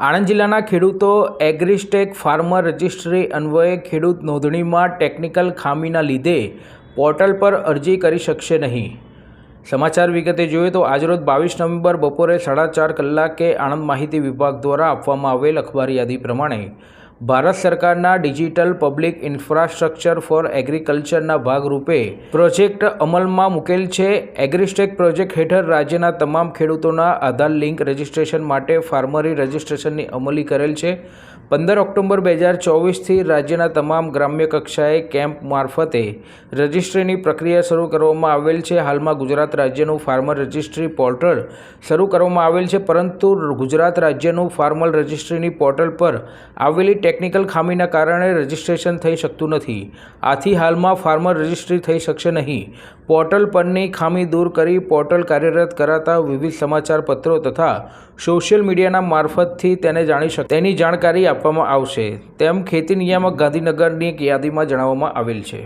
આણંદ જિલ્લાના ખેડૂતો AgriStack farmer registry અન્વયે ખેડૂત નોંધણીમાં ટેકનિકલ ખામીના લીધે પોર્ટલ પર અરજી કરી શકશે નહીં. સમાચાર વિગતે જોઈએ તો આજરોજ બાવીસ નવેમ્બર બપોરે સાડા ચાર કલાકે આણંદ માહિતી વિભાગ દ્વારા આપવામાં આવેલ અખબારી યાદી પ્રમાણે ભારત સરકારના ડિજિટલ પબ્લિક ઇન્ફ્રાસ્ટ્રક્ચર ફોર એગ્રીકલ્ચરના ભાગરૂપે પ્રોજેક્ટ અમલમાં મૂકેલ છે. એગ્રીસ્ટેક પ્રોજેક્ટ હેઠળ રાજ્યના તમામ ખેડૂતોના આધાર લિંક રજિસ્ટ્રેશન માટે ફાર્મરી રજિસ્ટ્રેશનની અમલી કરેલ છે. પંદર ઓક્ટોબર બે હજાર ચોવીસથી રાજ્યના તમામ ગ્રામ્ય કક્ષાએ કેમ્પ મારફતે રજિસ્ટ્રીની પ્રક્રિયા શરૂ કરવામાં આવેલ છે. હાલમાં ગુજરાત રાજ્યનું ફાર્મર રજિસ્ટ્રી પોર્ટલ શરૂ કરવામાં આવેલ છે, પરંતુ ગુજરાત રાજ્યનું ફાર્મર રજિસ્ટ્રીની પોર્ટલ પર આવેલી ટેકનિકલ ખામીના કારણે રજિસ્ટ્રેશન થઈ શકતું નથી. આથી હાલમાં ફાર્મર રજિસ્ટ્રી થઈ શકશે નહીં. પોર્ટલ પરની ખામી દૂર કરી પોર્ટલ કાર્યરત કરાતા વિવિધ સમાચાર પત્રો તથા સોશિયલ મીડિયાના મારફતથી તેને જાણી શક, તેની જાણકારી આપવામાં આવશે. તેમ ખેતી નિયામક ગાંધીનગરની એક યાદીમાં જણાવવામાં આવેલ છે.